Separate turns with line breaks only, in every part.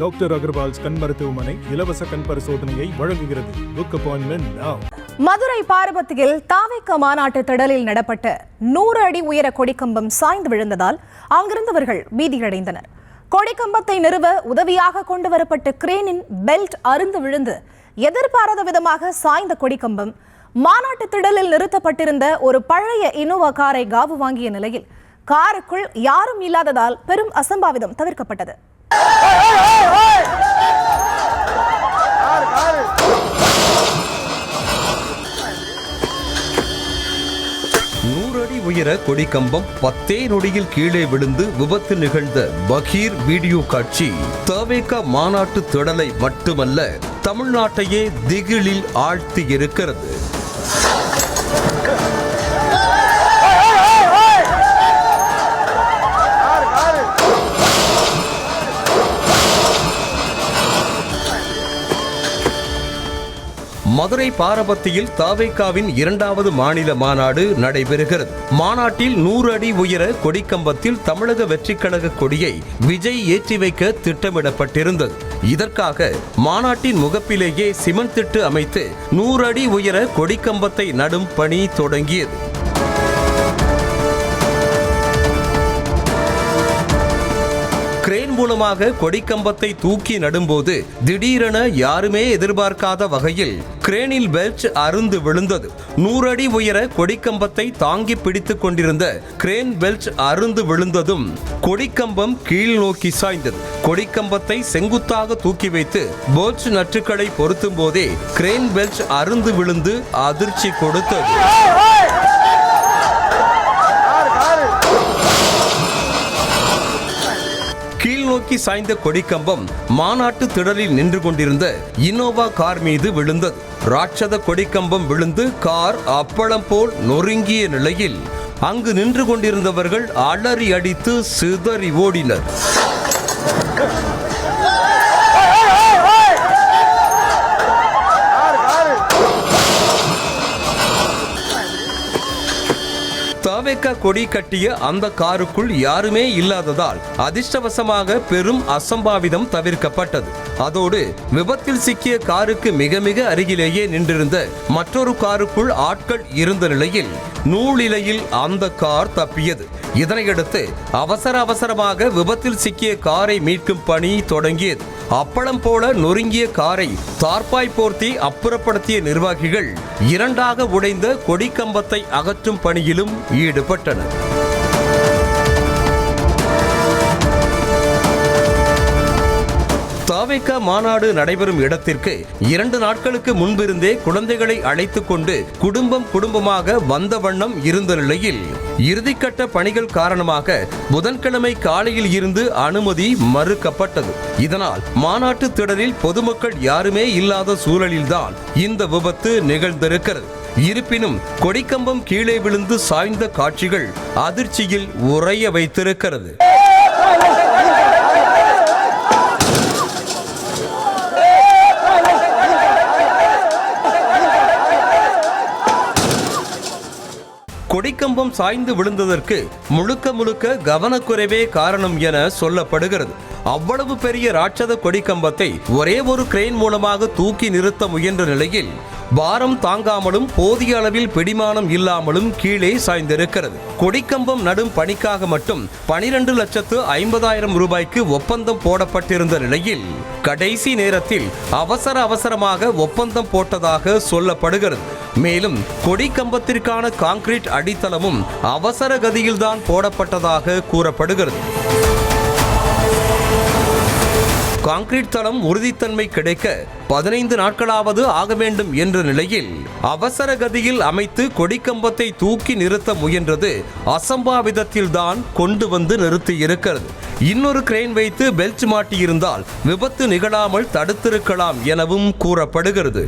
Doctor Agarwal's கண் மருத்துவமனை இலவச கண் பரிசோதனையை வழங்குகிறது. புக் அப்பாயின்மெண்ட் நவ்
மதுரை பார்வதியில் தாவேக்க மாநாட்டு திடலில் நடப்பட்ட நூறு அடி உயர கொடிக்கம்பம் சாய்ந்து விழுந்ததால் அங்கிருந்தவர்கள் பீதியடைந்தனர். கொடிக்கம்பத்தை நிறுவ உதவியாக கொண்டு வரப்பட்ட கிரேனின் பெல்ட் அருந்து விழுந்து எதிர்பாராத விதமாக சாய்ந்த கொடிக்கம்பம் மாநாட்டு திடலில் நிறுத்தப்பட்டிருந்த ஒரு பழைய இனோவா காரை காவு வாங்கிய நிலையில் காருக்குள் யாரும் இல்லாததால் பெரும் அசம்பாவிதம் தவிர்க்கப்பட்டது.
நூறு அடி உயர கொடிக்கம்பம் பத்தே நொடியில் கீழே விழுந்து விபத்து நிகழ்ந்த பகீர் வீடியோ காட்சி. தவேக மாநாட்டு திடலை மட்டுமல்ல தமிழ்நாட்டையே திகிலில் ஆழ்த்தி இருக்கிறது. மதுரை பாரபத்தியில் தாவேகாவின் இரண்டாவது மாநில மாநாடு நடைபெறுகிறது. மாநாட்டில் நூறு அடி உயர கொடிக்கம்பத்தில் தமிழக வெற்றிக் கழக கொடியை விஜய் ஏற்றி வைக்க திட்டமிடப்பட்டிருந்தது. இதற்காக மாநாட்டின் முகப்பிலேயே சிமெண்ட் திட்டு அமைத்து நூறு அடி உயர கொடிக்கம்பத்தை நடும் பணி தொடங்கியது. மூலமாக கொடிக்கம்பத்தை தூக்கி நடும்போது திடீரென யாருமே எதிர்பார்க்காத வகையில் கிரேனில் பெல்ட் அருந்து விழுந்தது. நூறு அடி உயர கொடிக்கம்பத்தை தாங்கி பிடித்துக் கொண்டிருந்த கிரேன் பெல்ட் அருந்து விழுந்ததும் கொடிக்கம்பம் கீழ் நோக்கி சாய்ந்தது. கொடிக்கம்பத்தை செங்குத்தாக தூக்கி வைத்து போல்ட் நட்டுக்களை பொருத்தும் போதே கிரேன் பெல்ட் அருந்து விழுந்து அதிர்ச்சி கொடுத்தது. கீழ்நோக்கி சாய்ந்த கொடிக்கம்பம் மாநாட்டு திடலில் நின்று கொண்டிருந்த இன்னோவா கார் மீது விழுந்தது. ராட்சத கொடிக்கம்பம் விழுந்து கார் அப்பளம் போல் நொறுங்கிய நிலையில் அங்கு நின்று கொண்டிருந்தவர்கள் அலறி அடித்து சிதறி ஓடினர். தவேக்கா கொடி கட்டிய அந்த காருக்குள் யாருமே இல்லாததால் அதிர்ஷ்டவசமாக பெரும் அசம்பாவிதம் தவிர்க்கப்பட்டது. அதோடு விபத்தில் சிக்கிய காருக்கு மிக மிக அருகிலேயே நின்றிருந்த மற்றொரு காருக்குள் ஆட்கள் இருந்த நிலையில் நூலிலையில் அந்த கார் தப்பியது. இதனையடுத்து அவசர அவசரமாக விபத்தில் சிக்கிய காரை மீட்கும் பணி தொடங்கியது. அப்பளம் போல நொறுங்கிய காரை தார்பாய் போர்த்தி அப்புறப்படுத்திய நிர்வாகிகள் இரண்டாக உடைந்த கொடிக்கம்பத்தை அகற்றும் பணியிலும் ஈடுபட்டனர். தாவேக்கா மாநாடு நடைபெறும் இடத்திற்கு இரண்டு நாட்களுக்கு முன்பிருந்தே குழந்தைகளை அழைத்துக் கொண்டு குடும்பம் குடும்பமாக வந்த வண்ணம் இருந்த நிலையில் இறுதிக்கட்ட பணிகள் காரணமாக புதன்கிழமை காலையில் இருந்து அனுமதி மறுக்கப்பட்டது. இதனால் மாநாட்டு திடலில் பொதுமக்கள் யாருமே இல்லாத சூழலில்தான் இந்த விபத்து நிகழ்ந்திருக்கிறது. இருப்பினும் கொடிக்கம்பம் கீழே விழுந்து சாய்ந்த காட்சிகள் அதிர்ச்சியில் உறைய வைத்திருக்கிறது. கொடிக்கம்பம் சாய்ந்து விழுந்ததற்கு முழுக்க முழுக்க கவனக்குறைவே காரணம் என சொல்லப்படுகிறது. அவ்வளவு பெரிய ராட்சத கொடிக்கம்பத்தை ஒரே ஒரு கிரெயின் மூலமாக தூக்கி நிறுத்த முயன்ற நிலையில் பாரம் தாங்காமலும் போதிய அளவில் பிடிமானம் இல்லாமலும் கீழே சாய்ந்திருக்கிறது. கொடிக்கம்பம் நடும் பணிக்காக மட்டும் பனிரெண்டு லட்சத்து ஐம்பதாயிரம் ரூபாய்க்கு ஒப்பந்தம் போடப்பட்டிருந்த நிலையில் கடைசி நேரத்தில் அவசர அவசரமாக ஒப்பந்தம் போட்டதாக சொல்லப்படுகிறது. மேலும் கொடிக்கம்பத்திற்கான கான்கிரீட் அடித்தளமும் அவசர கதியில்தான் போடப்பட்டதாக கூறப்படுகிறது. கான்கிரீட் தளம் உறுதித்தன்மை கிடைக்க பதினைந்து நாட்களாவது ஆக வேண்டும் என்ற நிலையில் அவசர கதியில் அமைத்து கொடிக்கம்பத்தை தூக்கி நிறுத்த முயன்றது அசம்பாவிதத்தில்தான் கொண்டு வந்து நிறுத்தி இருக்கிறது. இன்னொரு கிரெயின் வைத்து பெல்ட் மாட்டியிருந்தால் விபத்து நிகழாமல் தடுத்திருக்கலாம் எனவும் கூறப்படுகிறது.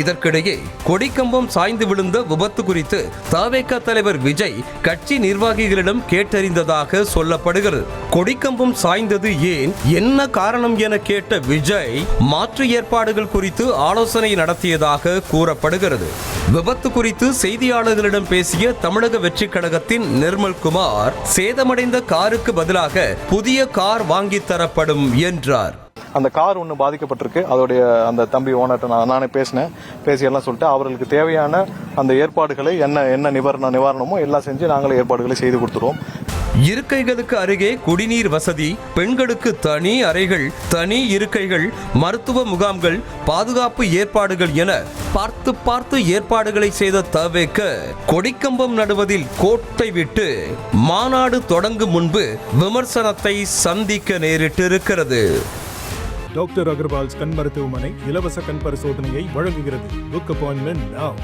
இதற்கிடையே கொடிக்கம்பம் சாய்ந்து விழுந்த விபத்து குறித்து தவேக தலைவர் விஜய் கட்சி நிர்வாகிகளிடம் கேட்டறிந்ததாக சொல்லப்படுகிறது. கொடிக்கம்பம் சாய்ந்தது ஏன்? என்ன காரணம் என கேட்ட விஜய் மாற்று ஏற்பாடுகள் குறித்து ஆலோசனை நடத்தியதாக கூறப்படுகிறது. விபத்து குறித்து செய்தியாளர்களிடம் பேசிய தமிழக வெற்றி கழகத்தின் நிர்மல் குமார் சேதமடைந்த காருக்கு பதிலாக புதிய கார் வாங்கி தரப்படும் என்றார்.
அந்த கார் ஒன்று பாதிக்கப்பட்டிருக்கு. அதோடைய அந்த தம்பி ஓனர்கிட்ட நான் நானே பேசினேன். பேசியெல்லாம் சொல்லிட்டு அவர்களுக்கு தேவையான அந்த ஏற்பாடுகளை என்ன என்ன நிவாரண நிவாரணமோ எல்லாம் செஞ்சு நாங்களே ஏற்பாடுகளை செய்து கொடுத்துருவோம்.
இருக்கைகளுக்கு அருகே குடிநீர் வசதி பெண்களுக்கு தனி அறைகள் தனி இருக்கைகள் மருத்துவ முகாம்கள் பாதுகாப்பு ஏற்பாடுகள் என பார்த்து பார்த்து ஏற்பாடுகளை செய்த தவேக்க கொடிக்கம்பம் நடுவதில் கோட்டை விட்டு மாநாடு தொடங்கும் முன்பு விமர்சனத்தை சந்திக்க நேரிட்டிருக்கிறது.
டாக்டர் அகர்வால்ஸ் கண் மருத்துவமனை இலவச கண் பரிசோதனையை வழங்குகிறது. Book appointment now